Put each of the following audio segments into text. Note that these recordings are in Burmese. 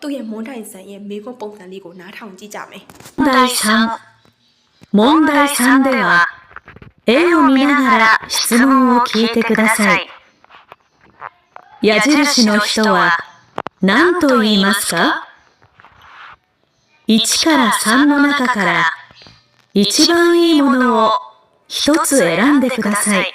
သူ့ရဲ့မွန်တိုင်ဆန်ရဲ့မေကွန်းပုံစံလေးကိုနားထောင်ကြည့်ကြမယ် 問題3問題3では絵を見ながら質問を聞いてください矢印の人は何と言いますか1から3の中から一番いいものを一つ選んでください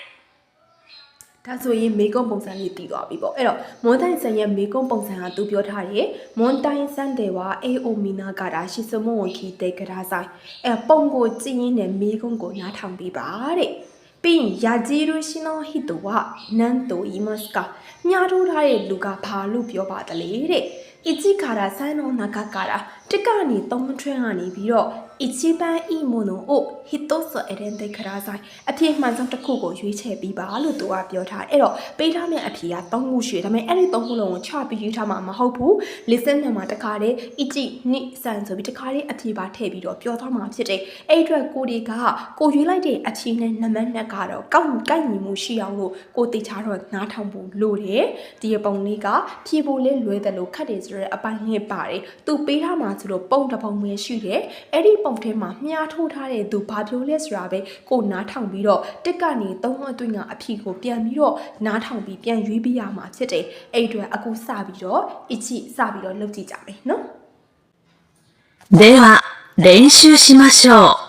ဒါဆိုရင်မေကွန်းပုံစံလေးတည်သွားပြီပေါ့အဲ့တော့မွန်တိုင်ဆန်ရဲ့မေကွန်းပုံစံကသူပြောထားတယ်မွန်တိုင်ဆန်တဲ့ဝါအေအိုမီနာကတာရှိစမုံကိုခီတဲ့ကရာဆိုင်အဲ့ပုံကိုကြည့်ရင်းနဲ့မေကွန်းကိုနားထောင်ပြီးပါတဲ့ပြီးရင်ယာဂျီရူရှင်နိုဟီတိုဝနန်တိုအီမတ်ကာမြားထိုးထားတဲ့လူကဘာလို့ပြောပါတလဲတဲ့အချီခါရာဆိုင်နောနာကကာရာတက်ကနေသုံးထွန်းကနေပြီးတော့ အချီပန်အီမိုနိုအိုဟီတိုဆိုအရင်တဲ့ခရာဆိုင်အဖြစ်မှန်ဆုံးတစ်ခုကိုရွေးချယ်ပြီးပါလို့သူကပြောထားအဲ့တော့ပေးထားမယ့်အဖြေက၃ခုရှိတယ်ဒါပေမဲ့အဲ့ဒီ၃ခုလုံးကိုချပြီးရွေးထားမှာမဟုတ်ဘူး listen နဲ့မှာတခါတည်းအချီနိဆန်ဆိုပြီးတခါတည်းအဖြေပါထည့်ပြီးတော့ပြောသွားမှာဖြစ်တယ်အဲ့အတွက်ကိုဒီကကိုရွေးလိုက်တဲ့အဖြေနဲ့နံပါတ်2ကတော့ကောက်ကိုက်ညီမှုရှိအောင်လို့ကိုတေချာတော့နားထောင်ဖို့လိုတယ်ဒီပုံလေးကဖြေဖို့လေးလွယ်တယ်လို့ခတ်တယ်ဆိုတော့အပိုင်းနဲ့ပါတယ်သူပေးထားမှာဆိုလို့ပုံတစ်ပုံပဲရှိတယ်အဲ့ဒီပုထဲမှာမြားထိုးထားတဲ့သူဘာပြောလဲဆိုတာပဲကိုနားထောင်ပြီးတော့တက်ကနေသုံးအတွင်းကအဖြေကိုပြန်ပြီးတော့နားထောင်ပြီးပြန်ရွေးပြရမှာဖြစ်တယ်အဲ့အတွက်အခုစပြီးတော့အချီစပြီးတော့လုပ်ကြည့်ကြမယ်နော် では練習しましょう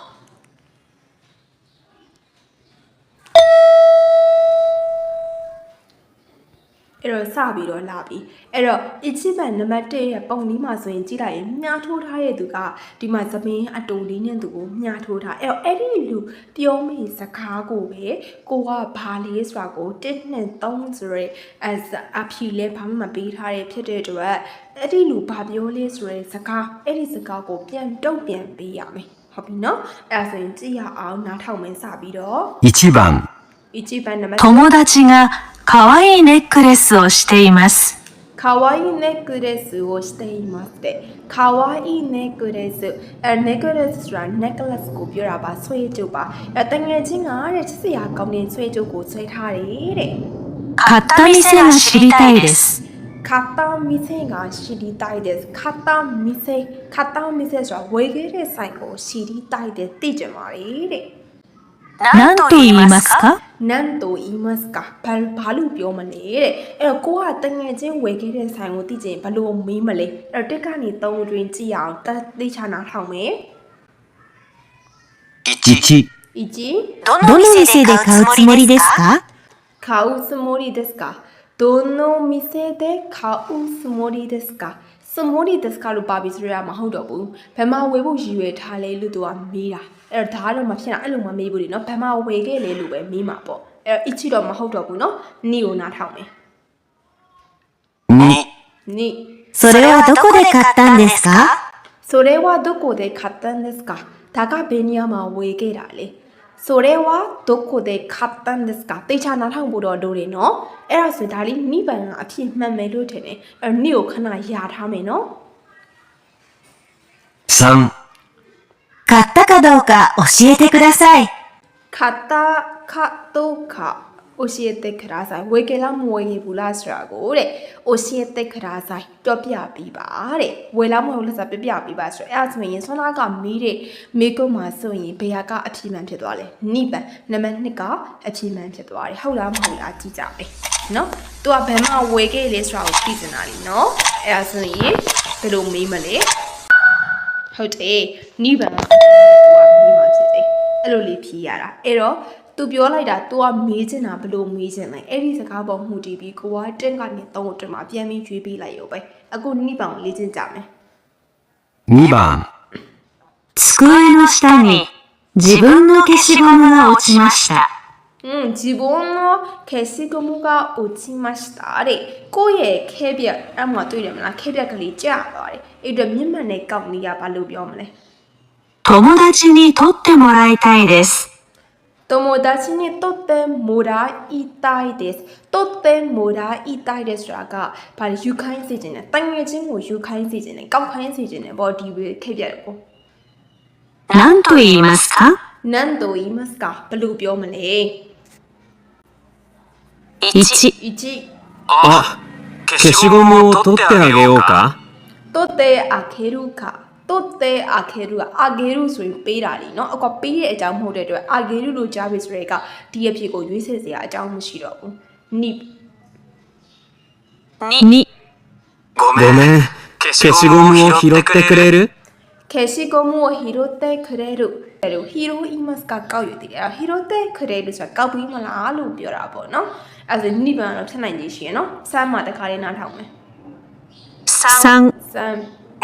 အဲ့တော့စပြီးတော့လာပြီအဲ့တော့ achievement နံပါတ်1ရဲ့ပုံလေးမှာဆိုရင်ကြည့်လိုက်ရင်မြားထိုးထားတဲ့သူကဒီမှာသမင်းအတူလေးနဲ့သူကိုမြားထိုးထားအဲ့တော့အဲ့ဒီလူပြောမိစကားကိုပဲကိုကဘာလေးဆိုတာကို1နဲ့3ဆိုရဲ as အဖြီလဲဘာမှမပေးထားတဲ့ဖြစ်တဲ့အတွက်အဲ့ဒီလူဘာပြောလဲဆိုရဲစကားအဲ့ဒီစကားကိုပြန်တုံ့ပြန်ပေးရမယ်ဟုတ်ပြီနော်အဲ့ဒါဆိုရင်ကြည့်ရအောင်နားထောင်မင်းစပြီးတော့ 1番 achievement နံပါတ် 友達が 可愛いネックレスをしていますかわいいネックレスをしていますတဲ့かわいいネックレスအဲネックレスဆိုတာ necklace ကိုပြောတာပါဆွဲကြုပ်ပါအဲတငယ်ချင်းကတဲ့ချစ်စရာကောင်းတဲ့ဆွဲကြုပ်ကိုဆွဲထားတယ်တဲ့ 買った店が知りたいです ခါတာမီဆေကရှိဒီတိုက်တဲ့ခါတာမီဆေခါတာမီဆေဆိုတာဝေခဲ့တဲ့ဆိုင်ကိုရှိဒီတိုက်တဲ့သိကြပါလေတဲ့ 何と言いますか နန်တိုအီမတ်ကဘာဘာလို့ပြောမလဲတဲ့အဲ့တော့ကိုကတငယ်ချင်းဝယ်ခဲ့တဲ့ဆိုင်ကိုသိချင်ဘလို့မေးမလဲအဲ့တော့တက်ကနေ၃တွင်ကြည့်အောင်တသိချနာထောင်မယ် 1 အကြီး どの店で買うつもりですか買うつもりですかどの店で買うつもりですかစမိုဒီဒက်စကာလို့ပါပြီဆိုရမှာမဟုတ်တော့ဘူးဘယ်မှာဝယ်ဖို့ရည်ရွယ်ထားလဲလို့သူကမေးတာ အဲ့တော့ဒါကတော့မဖြစ်တာအဲ့လိုမမေးဘူးလေနော်ဘယ်မှာဝယ်ခဲ့လဲလို့ပဲမေးမှာပေါ့အဲ့တော့အချီတော့မဟုတ်တော့ဘူးနော်နီကိုနားထောင်မယ် 2 နီ それはどこで買ったんですかそれはどこで買ったんですかဒါကဘယ်နေရာမှာဝယ်ခဲ့တာလဲそれはどこで買ったんですかတေချာနားထောင်ဖို့တော့လိုတယ်နော်အဲ့ဒါဆိုဒါလေးနိဗ္ဗာန်ကအဖြစ်မှန်မယ်လို့ထင်တယ်အဲ့တော့နိကိုခဏယာထားမယ်နော် 3買 ったかどうか教えてくださいခတာခတုခအိုရှိတဲ့ခရာဆိုင်ဝေကေလာမဝေဘူးလားဆိုတာကိုတဲ့အိုရှိတဲ့ခရာဆိုင်တော့ပြပြီးပါတဲ့ဝေလာမဟုတ်လားဆိုပြပြပြီးပါဆိုတော့အဲ့ဒါဆိုရင်ဆွမ်းနာကမီးတဲ့မေကုတ်မှာဆိုရင်ဘယ်ဟာကအဖြေမှန်ဖြစ်သွားလဲနိဗ္ဗာန်နံပါတ်2ကအဖြေမှန်ဖြစ်သွားတယ်ဟုတ်လားမဟုတ်လားကြည့်ကြမယ်နော်သူကဘယ်မှာဝေခဲ့လဲဆိုတာကိုသိချင်တာလीနော်အဲ့ဒါဆိုရင်ဘယ်လိုမေးမလဲဟုတ်တယ်နိဗ္ဗာန် အဲ့လိုလေးဖြေရတာအဲ့တော့ तू ပြောလိုက်တာ तू ကမေးချင်တာဘလို့မေးချင်လဲအဲ့ဒီစကားပေါ်မှုတည်ပြီးကိုကတင့်ကနေ3အတွင်းမှာပြန်ပြီးရွေးပေးလိုက်ရောပဲအခုနိဗ္ဗာန်ကိုလေ့ကျင့်ကြမယ် 2番机の下に自分の消しゴムが落ちました อืม自分の消しゴムが落ちましたတဲ့ကိုယ့်ရဲ့ခဲပြက်အဲ့မှာတွေ့တယ်မလားခဲပြက်ကလေးကြာသွားတယ်အဲ့တော့မျက်မှန်နဲ့ကောက်နေရဘာလို့ပြောမလဲ 友達に取ってもらいたいです。友達にとってもらいたいです。とってもらいたいですが、パリ有感性人ね、単元人を有感性人ね、高感性人ね、ボディブケビア。何と言いますか？何と言いますか？ブルー病もね。1。あ、消しゴムを取ってあげようか取ってあげるか。 တိုတဲအာခေရုကအာဂေရုဆိုရင်ပေးတာလीเนาะအကွာပေးတဲ့အကြောင်းမဟုတ်တဲ့အတွက်အာဂေရုလို့ကြားပြီဆိုတဲ့ကဒီအဖြစ်ကိုရွေးဆဲစရာအကြောင်းမရှိတော့ဘူးနိ 2ごめん。消しゴムを拾ってくれる ခေရှိကိုမိုဟီရိုတဲခရဲရုအဲ့လိုဟီရိုအီမတ်ကကောက်ယူတည်တယ်ဟီရိုတဲခရဲရုဆိုတာကောက်ပြီးမလားလို့ပြောတာပေါ့နော်အဲ့ဒါနိဗ္ဗာန်တော့ဖြစ်နိုင်ကြီးရှိရနော်စမ်းမှာတခါလေးနားထောင်မယ် 3 စမ်း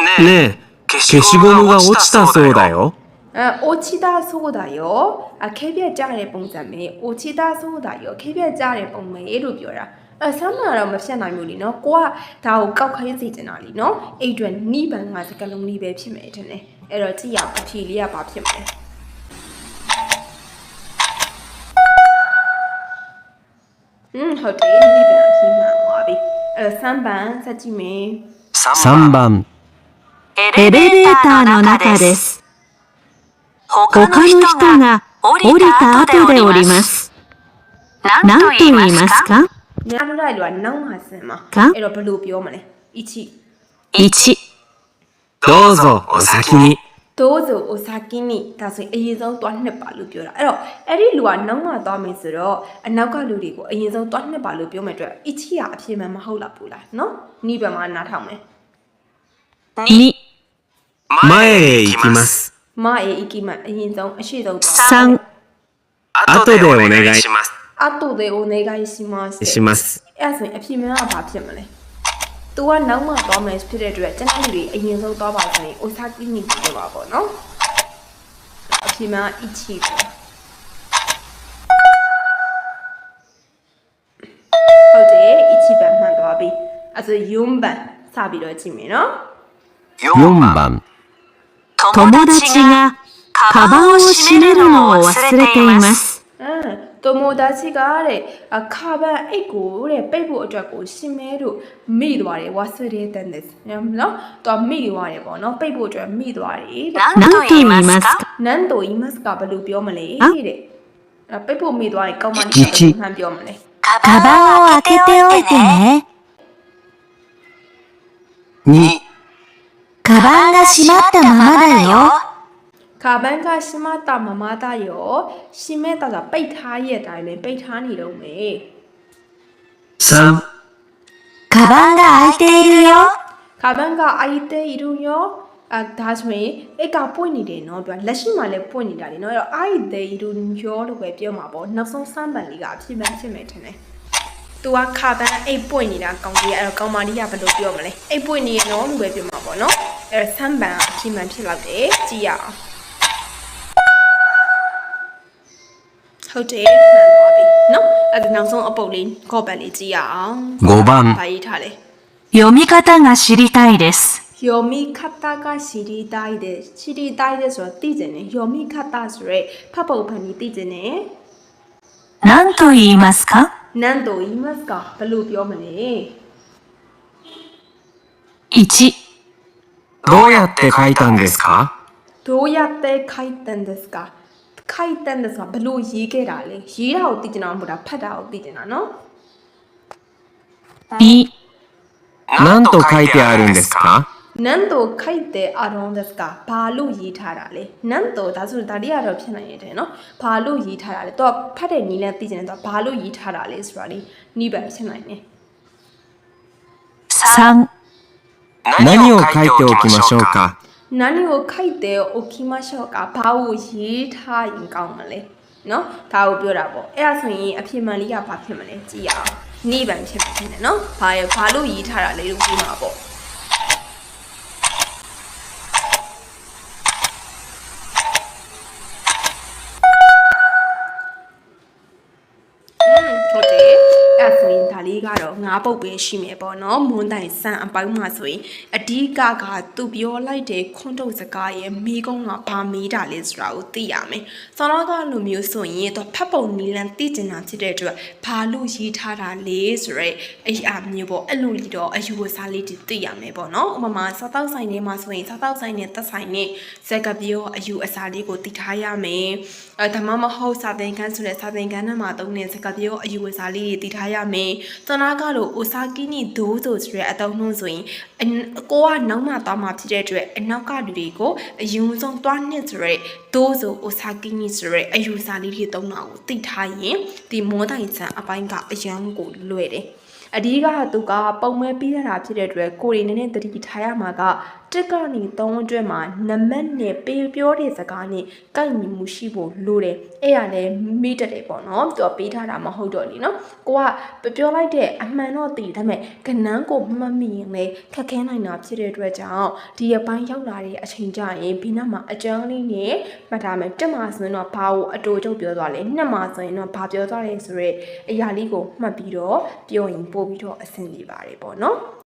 ねえ、 消しゴムが落ちたそうだよ。 အဲအိုချီတာဆိုတာရောအခဲပြက်ကြတဲ့ပုံစံပဲအိုချီတာဆိုတာရောခဲပြက်ကြတဲ့ပုံပဲလို့ပြောတာအဲဆမ်းမှာတော့မဖြစ်နိုင်ဘူးလीနော်ကိုကဒါကိုကောက်ခိုင်းစီချင်တာလीနော်အဲ့အတွက်နိဗ္ဗာန်ကစကလုံးလေးပဲဖြစ်မယ်ထင်တယ်အဲ့တော့ကြည့်ရအောင်အဖြေလေးကဘာဖြစ်မလဲอืมဟုတ်တယ်နိဗ္ဗာန်အဖြေမှန်သွားပြီအဲ့တော့စမ်းပန်ဆက်ကြည့်မယ် 3番、 エレベーターの中です他の人が降りた後で降ります何と言いますか ညာလို့လိုက်လို့ကနောက်မှဆင်မှာ က အဲ့တော့ဘယ်လိုပြောမလဲအချီ 1どうぞお先に。 ဒိုးဆိုအိုဆာကီနီဒါဆိုရင်အရင်ဆုံးသွားနှစ်ပါလို့ပြောတာအဲ့တော့အဲ့ဒီလူကနောက်မှသွားမယ်ဆိုတော့အနောက်ကလူတွေကိုအရင်ဆုံးသွားနှစ်ပါလို့ပြောမယ်အတွက်အချီကအဖြစ်မှန်မဟုတ်လားဘူးလားနော်နိဗ္ဗာန်မှာနားထောင်မယ် 2 前へ行きます。 မအေအီကီမအရင်ဆုံးအရှိဆုံးသွား 3後でお願いします。 အတုဒေအိုနေဂိုင်းစီမတ် します。 အဲ့ဒါဆိုရင်အဖြစ်မှန်ကဘာဖြစ်မလဲ तू ကနောက်မှသွားမယ်ဖြစ်တဲ့အတွက်ကျန်တဲ့လူတွေအရင်ဆုံးသွားပါဆိုရင်အိုဆာကီနီပြောပါပေါ့နော်အဖြစ်မှန်အချီပဲဟုတ်တယ်အချီပန်မှန်သွားပြီအဲ့ဆိုယွန်းပန်စပြီးတော့ကြည့်မယ်နော် 4番、 友達がカバンを閉めるのを忘れています。うん友達があれ、あカバン1個れペブをちゃこ閉める。見るわれ忘れたんです。な？と見るわれのブをゃ見るわれ。何と言いますか？何と言いますか？ブルーピョレ。ペブを見るわれかもね。何ピョムレ。カバンを開けておいてね。2カバンが閉まったままだよ ခါဘန်ကရှမတာမမတာရောရှမဲတာကပိတ်ထားရဲ့အတိုင်းပဲပိတ်ထားနေတော့မယ် 3、カバンが開いているよ ခါဘန်ကအိုက်တေးရူရောအဲဒါဆိုရင်အိတ်ကပွင့်နေတယ်နော်ပြောလက်ရှိမှာလည်းပွင့်နေတာလေနော်အဲ့တော့အိုက်တေးရူရောလို့ပဲပြောမှာပေါ့နောက်ဆုံးစမ်းပန်လေးကအဖြစ်မှန်ဖြစ်မယ်ထင်တယ် သူကခါဘန်အိတ်ပွင့်နေတာကောင်းကြီးအဲ့တော့ကောင်းမလေးကဘယ်လိုပြောမလဲအိတ်ပွင့်နေရနော်လို့ပဲပြောမှာပေါ့နော်အဲ့တော့စမ်းပန်အဖြစ်မှန်ဖြစ်လောက်တယ်ကြည့်ရအောင်ဟုတ်တယ်မှန်သွားပြီနော်အဲ့ဒါနောက်ဆုံးအပုတ်လေးကော့ပတ်လေးကြည့်ရအောင် 5番、 ဘာရေးထားလဲ 読み方が知りたいです ယောမီခတ်တာကရှီရီတိုင်းတဲ့ရှီရီတိုင်းတဲ့ဆိုတော့သိကျင်တယ်ယောမီခတ်တာဆိုရဲဖတ်ပုံဖန်ပြီးသိကျင်တယ် 何と言いますか နန်တိုအီမတ်ကဘယ်လိုပြောမလဲ 1どうやって書いたんですか ဒိုရတဲ့ခိုင်တန်ဒစ်ကခိုင်တန်ဒစ်ကဘယ်လိုရေးခဲ့တာလဲရေးတာကိုသိကျင်တာမဟုတ်တာဖတ်တာကိုသိကျင်တာနော် 2何と書いてあるんですか နန်တိုခိုက်တဲ့ around this ကဘာလို့ရေးထားတာလဲနန်တိုဒါဆိုဒါလေးကတော့ဖြစ်နိုင်ရတယ်နော်ဘာလို့ရေးထားတာလဲသူကဖတ်တဲ့နီးနဲ့သိကျင်တယ်သူကဘာလို့ရေးထားတာလဲဆိုတာလေးနီးပါဖြစ်နိုင်တယ်3何を書いておきましょうか何を書いておきましょうかဘာကိုရေးထားရင်ကောင်းမလဲနော်ဒါကိုပြောတာပေါ့အဲ့ဒါဆိုရင်အဖြစ်မှန်လေးကဘာဖြစ်မလဲကြည့်ရအောင်နိဗ္ဗာန်ဖြစ်ဖြစ်နေနော်ဘာရဘာလို့ရေးထားတာလဲလို့ပြီးမှာပေါ့ Okay. အဲ့ဒါဆိုရင်ဒါလေးကတော့ငါးပုတ်ပဲရှိမယ်ပေါ့နော်မွန်းတိုင်ဆန်အပိုင်းမှာဆိုရင်အဓိကကသူပြောလိုက်တဲ့ခွန်းတုတ်စကားရဲ့မိကုန်းကဘာမေးတာလဲဆိုတာကိုသိရမယ်။ဆောင်းတော့ကလိုမျိုးဆိုရင်တော့ဖတ်ပုံနီလန်သိကျင်တာဖြစ်တဲ့အတွက်ဘာလို့ရေးထားတာလဲဆိုရဲအဲ့အမျိုးပေါ့အဲ့လိုလီတော့အယူဝစားလေးတွေသိရမယ်ပေါ့နော်။ဥပမာစားတောက်ဆိုင်ထဲမှာဆိုရင်စားတောက်ဆိုင်နဲ့သက်ဆိုင်နဲ့စက်ကပြောအယူအစားလေးကိုသိထားရမယ်။အဲဒါမှမဟုတ်စာသင်ခန်းဆိုတဲ့စာသင်ခန်းထဲမှာသုံးတဲ့စကားပြောအယူဝစားလေးတွေသိထားရမယ်။သနာကလို့အိုဆာကီနီဒိုးဆိုဆိုတဲ့အတုံးနှုံးဆိုရင်အနကိုကနောက်မှသွားမှဖြစ်တဲ့အတွက်အနောက်ကလူတွေကိုအယူဆုံးသွားနှစ်ဆိုရဲဒိုးဆိုအိုဆာကီနီဆိုရဲအယူစားလေးတွေတုံးတာကိုသိထားရင်ဒီမောတိုင်ဆန်အပိုင်းကအရန်ကိုလွယ်တယ်အဒီကသူကပုံမဲပြီးရတာဖြစ်တဲ့အတွက်ကိုရီနည်းနည်းတတိထားရမှာကတက်ကနေ3အတွက်မှာနမတ်နဲ့ပေးပြောတဲ့စကားနဲ့ကိုက်ညီမှုရှိဖို့လိုတယ်အဲ့ရလဲမိတက်တယ်ပေါ့နော်သူကပေးထားတာမဟုတ်တော့လေနော်ကိုကပြောလိုက်တဲ့အမှန်တော့တည်ဒါပေမဲ့ကနန်းကိုမမိရင်လေခက်ခဲနိုင်တာဖြစ်တဲ့အတွက်ကြောင့်ဒီအပိုင်းရောက်လာတဲ့အချိန်ကျရင်ဘီနာမှာအကျန်းလေးနဲ့မှတ်ထားမယ်တက်မှာဆိုရင်တော့ဘာကိုအတူချုပ်ပြောသွားလဲနှစ်မှာဆိုရင်တော့ဘာပြောသွားလဲဆိုရဲအရာလေးကိုမှတ်ပြီးတော့ပြောရင်ပို့ပြီးတော့အဆင်ပြေပါတယ်ပေါ့နော်